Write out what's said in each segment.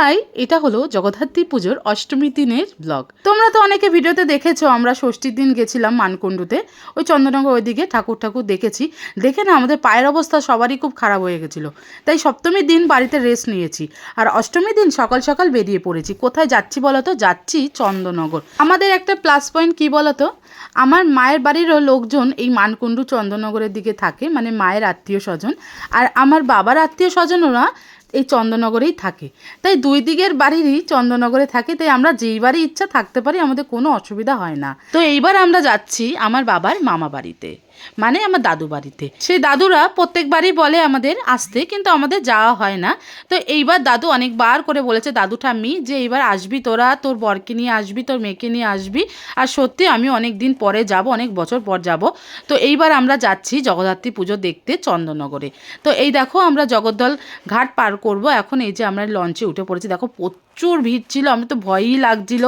High এটা হলো জগদ্ধাত্রী পুজোর অষ্টমী দিনের ব্লগ তোমরা তো অনেকে ভিডিওতে দেখেছ, আমরা ষষ্ঠীর দিন গেছিলাম মানকুণ্ডুতে। ওই চন্দ্রনগর ওইদিকে ঠাকুর ঠাকুর দেখেছি। দেখে না, আমাদের পায়ের অবস্থা সবারই খুব খারাপ হয়ে গেছিল। তাই সপ্তমীর দিন বাড়িতে রেস্ট নিয়েছি। আর অষ্টমীর দিন সকাল সকাল বেরিয়ে পড়েছি। কোথায় যাচ্ছি বলো তো? যাচ্ছি চন্দ্রনগর আমাদের একটা প্লাস পয়েন্ট কি বলো তো? আমার মায়ের বাড়িরও লোকজন এই মানকুণ্ডু চন্দ্রনগরের দিকে থাকে মানে মায়ের আত্মীয় স্বজন। আর আমার বাবার আত্মীয় স্বজনরা এই চন্দ্রনগরেই থাকে। তাই দুই দিকের বাড়িরই চন্দ্রনগরে থাকে, তাই আমরা যেই বাড়ি ইচ্ছা থাকতে পারি, আমাদের কোনো অসুবিধা হয় না। তো এইবার আমরা যাচ্ছি আমার বাবার মামা বাড়িতে। মানে আমার দাদু বাড়িতে। সেই দাদুরা প্রত্যেকবারই বলে আমাদের আসতে, কিন্তু আমাদের যাওয়া হয় না। তো এইবার দাদু অনেকবার করে বলেছে, দাদু ঠাম্মি, যে এইবার আসবি তোরা, তোর বরকে নিয়ে আসবি, তোর মেয়েকে নিয়ে আসবি। আর সত্যি আমি অনেক দিন পরে যাব, অনেক বছর পর যাব। তো এইবার আমরা যাচ্ছি জগদ্ধাত্রী পুজো দেখতে চন্দননগরে। তো এই দেখো আমরা জগদ্দল ঘাট পার করব। এখন এই যে আমরা লঞ্চে উঠে পড়েছি, দেখো প্রচুর ভিড় ছিল, আমি তো ভয়ই লাগছিল।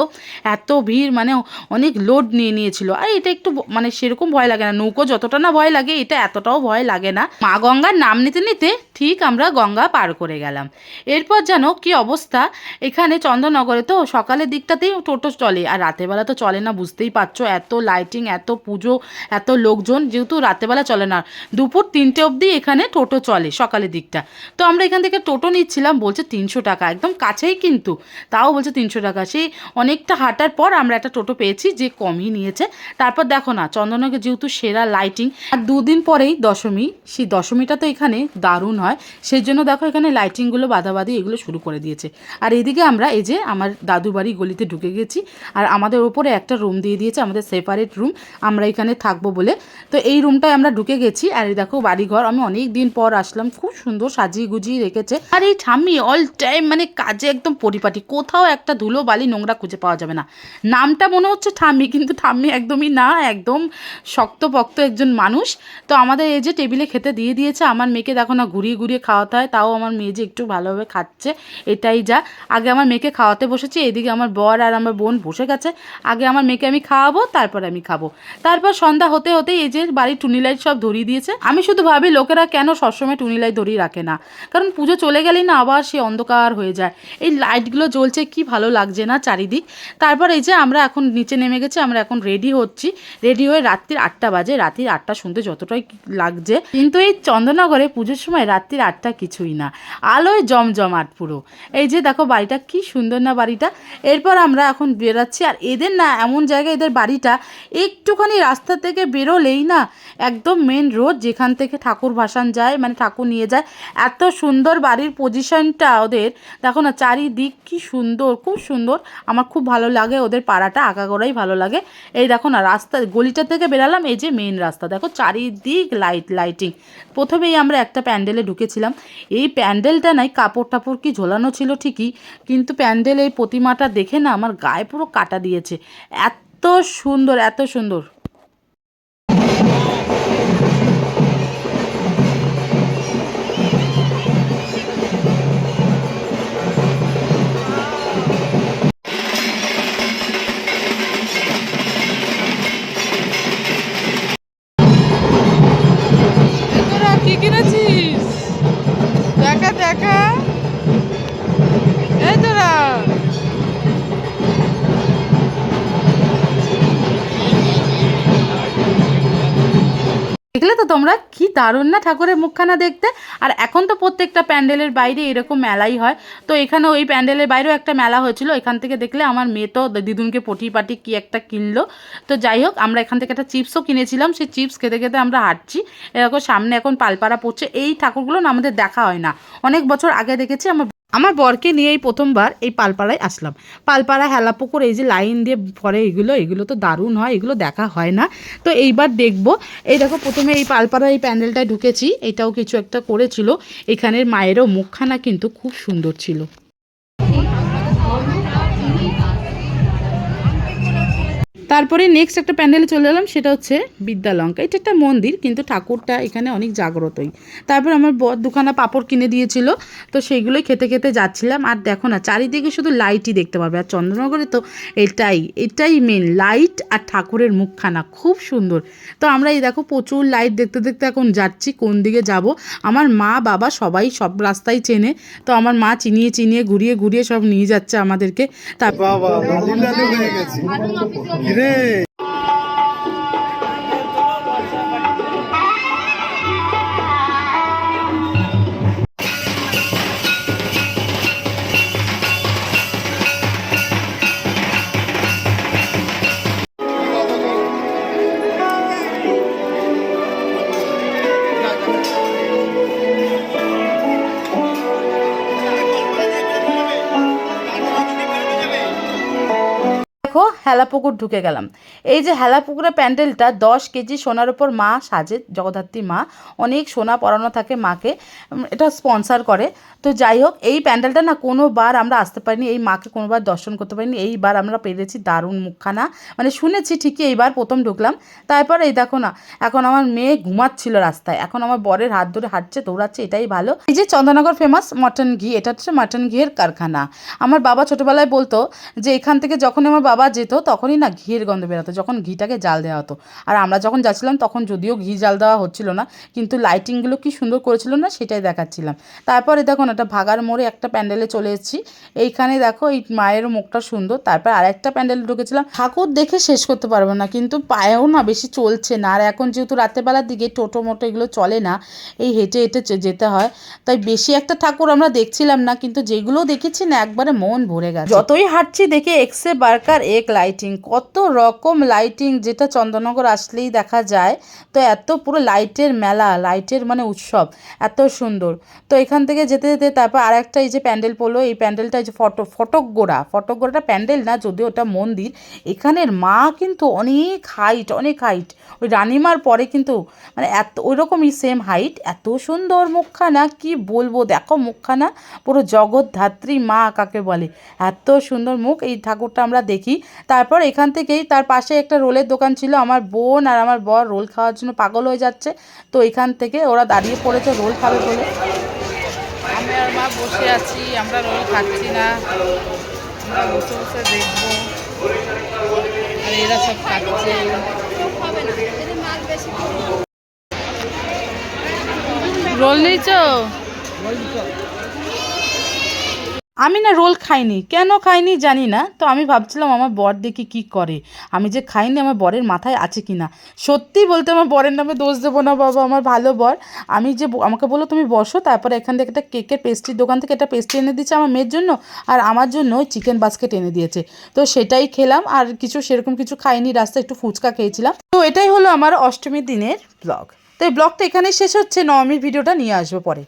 এত ভিড় মানে অনেক লোড নিয়ে নিয়েছিল। আর এটা একটু মানে সেরকম ভয় লাগে না, নৌকো যতটা না ভয় লাগে, এটা এতটাও ভয় লাগে না। মা গঙ্গার নাম নিতে নিতে ঠিক আমরা গঙ্গা পার করে গেলাম। এরপর যেন কি অবস্থা? এখানে চন্দননগরে তো সকালের দিকটাতেই টোটো চলে, আর রাতেরবেলা তো চলে না, বুঝতেই পারছ। এত লাইটিং এত পুজো, এত লোকজন, যেহেতু রাতেরবেলা চলে না, দুপুর তিনটে অবধি এখানে টোটো চলে সকালের দিকটা। তো আমরা এখান থেকে টোটো নিচ্ছিলাম, বলছে তিনশো টাকা, একদম কাছেই কিন্তু, তাও বলছে তিনশো টাকা। সেই অনেকটা হাঁটার পর আমরা একটা টোটো পেয়েছি, যে কমই নিয়েছে। তারপর দেখো না, চন্দননগর যেহেতু সেরা লাইটিং আর দুদিন পরেই দশমী, সেই দশমীটা তো এখানে দারুণ হয়। সেই জন্য দেখো এখানে লাইটিংগুলো বাদাবাদি এগুলো শুরু করে দিয়েছে। আর এদিকে আমরা এই যে আমার দাদু বাড়ি গলিতে ঢুকে গেছি, আর আমাদের ওপরে একটা রুম দিয়ে দিয়েছে, আমাদের সেপারেট রুম আমরা এখানে থাকব বলে। তো এই রুমটায় আমরা ঢুকে গেছি, আর দেখো বাড়িঘর, আমি অনেক দিন পর আসলাম, খুব সুন্দর সাজিয়ে গুজিয়ে রেখেছে। আর এই ঠাম্মি অল টাইম মানে কাজে একদম পরিপাটি, কোথাও একটা ধুলো বালি নোংরা খুঁজে পাওয়া যাবে না। নামটা মনে হচ্ছে ঠাম্মি, কিন্তু ঠাম্মি একদমই না, একদম শক্তপক্ত একজন মানুষ। তো আমাদের এই যে টেবিলে খেতে দিয়ে দিয়েছে, আমার মেয়েকে দেখো না, ঘুরিয়ে ঘুরিয়ে খাওয়াতে হয়, তাও আমার মেয়ে যে একটু ভালোভাবে খাচ্ছে, এটাই যা। আগে আমার মেয়েকে খাওয়াতে বসেছি, এদিকে আমার বর আর আমার বোন বসে গেছে। আগে আমার মেয়েকে আমি খাওয়াবো, তারপর আমি খাব। তারপর সন্ধ্যা হতে হতে এই যে বাড়ির টুনি লাইট সব ধরিয়ে দিয়েছে। আমি শুধু ভাবি, লোকেরা কেন সবসময় টুনি লাইট ধরিয়ে রাখে না? কারণ পুজো চলে গেলেই না আবার সে অন্ধকার হয়ে যায়। এই লাইটগুলো জ্বলছে, কি ভালো লাগছে না চারিদিক? তারপর এই যে আমরা এখন নিচে নেমে গেছি, আমরা এখন রেডি হচ্ছি। রেডি হয়ে রাত্রির আটটা বাজে, রাত্রির আটটা শুনতে যতটাই লাগছে। কিন্তু এই চন্দননগরে পুজোর সময় রাত্রির আটটা কিছুই না। আলোয় জমজমাট পুরো। এই যে দেখো বাড়িটা কি সুন্দর না বাড়িটা? এরপর আমরা এখন বেরাচ্ছি। আর এদের না এমন জায়গায় এদের বাড়িটা একটুখানি রাস্তা থেকে বেরোলেই না একদম মেন রোড যেখান থেকে ঠাকুর ভাসান যায় মানে ঠাকুর নিয়ে যায়। এত সুন্দর বাড়ির পজিশনটা ওদের। দেখো না, চারিদিক কি সুন্দর, খুব সুন্দর। আমার খুব ভালো লাগে ওদের পাড়াটা আঁকাগোড়াই ভালো লাগে। এই দেখো না, রাস্তা, গলিটা থেকে বেরালাম, এই যে মেন রাস্তা। দেখো চারিদিক লাইট লাইটিং প্রথমেই আমরা একটা প্যান্ডেলে ঢুকেছিলাম। এই প্যান্ডেলটা নাই কাপড় টাপড় কি ঝোলানো ছিল ঠিকই কিন্তু প্যান্ডেল এই প্রতিমাটা দেখে না আমার গায়ে পুরো কাটা দিয়েছে। এত সুন্দর এত সুন্দর। দেখলে তো তোমরা কি দারুণ না ঠাকুরের মুখখানা দেখতে? আর এখন তো প্রত্যেকটা প্যান্ডেলের বাইরে এরকম মেলাই হয়। তো এখানে ওই প্যান্ডেলের বাইরেও একটা মেলা হয়েছিল। এখান থেকে দেখলে আমার মেয়ে তো দিদুনকে পটি পাটি কি একটা কিনলো। তো যাই হোক, আমরা এখান থেকে একটা চিপসও কিনেছিলাম। সেই চিপস খেতে খেতে আমরা হাঁটছি। এরকম সামনে এখন পালপাড়া পড়ছে। এই ঠাকুরগুলো না আমাদের দেখা হয় না। অনেক বছর আগে দেখেছি, আমার আমার বরকে নিয়ে এই প্রথমবার এই পালপাড়ায় আসলাম। পালপাড়া, হেলাপুকুর, এই যে লাইন দিয়ে পরে এগুলো এগুলো তো দারুণ হয়, এগুলো দেখা হয় না। তো এইবার দেখব। এই দেখো, প্রথমে এই পালপাড়া এই প্যান্ডেলটায় ঢুকেছি। এটাও কিছু একটা করেছিল। এখানের মায়েরও মুখখানা কিন্তু খুব সুন্দর ছিল। তারপরে নেক্সট একটা প্যান্ডেলে চলে এলাম সেটা হচ্ছে বিদ্যালঙ্কা। এটা একটা মন্দির কিন্তু ঠাকুরটা এখানে অনেক জাগ্রতই। তারপর আমার বর দুখানা পাপড় কিনে দিয়েছিল তো সেইগুলোই খেতে খেতে যাচ্ছিলাম। আর দেখো না চারিদিকে শুধু লাইটই দেখতে পাবে। আর চন্দ্রনগরে তো এটাই এটাই মেন লাইট আর ঠাকুরের মুখখানা। খুব সুন্দর। তো আমরা এই দেখো প্রচুর লাইট দেখতে দেখতে এখন যাচ্ছি কোন দিকে যাব। আমার মা বাবা সবাই সব রাস্তায় চেনে। তো আমার মা চিনিয়ে চিনিয়ে ঘুরিয়ে ঘুরিয়ে সব নিয়ে যাচ্ছে আমাদেরকে। তার বাবা হেলাপুকুর ঢুকে গেলাম। এই যে হেলাপুকুরের প্যান্ডেলটা দশ কেজি সোনার উপর মা সাজে, জগদ্ধাত্রী মা। অনেক সোনা পরানো থাকে মাকে। এটা স্পন্সার করে। তো যাই হোক, এই প্যান্ডেলটা না কোনোবার আমরা আসতে পারিনি, এই মাকে কোনোবার দর্শন করতে পারিনি। এইবার আমরা পেরেছি দারুণ মুখখানা। মানে শুনেছি ঠিকই এইবার প্রথম ঢুকলাম। তারপর এই দেখো না, এখন আমার মেয়ে ঘুমাচ্ছিল রাস্তায়। এখন আমার বরের হাত ধরে হাঁটছে, দৌড়াচ্ছে, এটাই ভালো। এই যে চন্দননগর ফেমাস মটন ঘি, এটা হচ্ছে মটন ঘিয়ের কারখানা। আমার বাবা ছোটোবেলায় বলতো যে, এখান থেকে যখন আমার বাবা যেত তখনই না ঘিয়ের গন্ধ বেরোতো যখন ঘিটাকে জাল দেওয়া হতো। আর আমরা যখন যাচ্ছিলাম তখন যদিও ঘি জাল দেওয়া হচ্ছিল না, কিন্তু লাইটিংগুলো কি সুন্দর করেছিল না সেটাই দেখাচ্ছিলাম। তারপরে দেখো না একটা ভাগার মোড়ে একটা প্যান্ডেলে চলে এসেছি, এইখানে দেখো এই মায়ের মুখটা সুন্দর, তারপর আর একটা প্যান্ডেলে ঢুকেছিলাম। ঠাকুর দেখে শেষ করতে পারব না, কিন্তু পায়েও না বেশি চলছে না, আর এখন যেহেতু রাত্রেবেলার দিকে টোটো মোটো এগুলো চলে না, এই হেঁটে হেঁটে যেতে হয়। তাই বেশি একটা ঠাকুর আমরা দেখছিলাম না, কিন্তু যেগুলো দেখেছি না, একবারে মন ভরে গেছে। যতই হাঁটছি দেখে এক্সে বার্কার এক লাইটিং কত রকম লাইটিং যেটা চন্দননগর আসলেই দেখা যায়। তো এত পুরো লাইটের মেলা লাইটের মানে উৎসব, এত সুন্দর। তো এখান থেকে যেতে যেতে তারপর আর একটা এই যে প্যান্ডেল পড়ল, এই প্যান্ডেলটা যে ফটো ফটকগোড়া ফটকগোড়াটা প্যান্ডেল না, যদিও ওটা মন্দির, এখানের মা কিন্তু অনেক হাইট অনেক হাইট ওই রানিমার পরে কিন্তু মানে এত ওই রকমই সেম হাইট এত সুন্দর মুখখানা, কি বলব? দেখো মুখখানা, পুরো জগৎধাত্রী মা কাকে বলে? এত সুন্দর মুখ, এই ঠাকুরটা আমরা দেখি। তারপর এখান থেকেই তার পাশে একটা রোলের দোকান ছিল। আমার বোন আর আমার বর রোল খাওয়ার জন্য পাগল হয়ে যাচ্ছে। তো এখান থেকে ওরা দাঁড়িয়ে পড়েছে, রোল খাবে বলে। আমি আর মা বসে আছি, আমরা রোল খাচ্ছি না। বসে বসে দেখব। আর এরা সব খাচ্ছে। রোল নিয়েছো? আমি না রোল খাইনি। কেন খাইনি জানি না। তো আমি ভাবছিলাম আমার বর দেখি কি করে। আমি যে খাইনি আমার বরের মাথায় আছে কি না। সত্যি বলতে আমার বরের নামে দোষ দেবো না বাবা, আমার ভালো বর। আমি যে আমাকে বলল, তুমি বসো। তারপরে এখান থেকে একটা কেকের পেস্ট্রির দোকান থেকে একটা পেস্ট্রি এনে দিয়েছে আমার মেয়ের জন্য। আর আমার জন্য ওই চিকেন বাস্কেট এনে দিয়েছে। তো সেটাই খেলাম। আর কিছু সেরকম কিছু খাইনি। রাস্তায় একটু ফুচকা খেয়েছিলাম। তো এটাই হলো আমার অষ্টমীর দিনের ব্লগ তো এই ব্লগটা এখানেই শেষ হচ্ছে। নবমীর ভিডিওটা নিয়ে আসব পরে।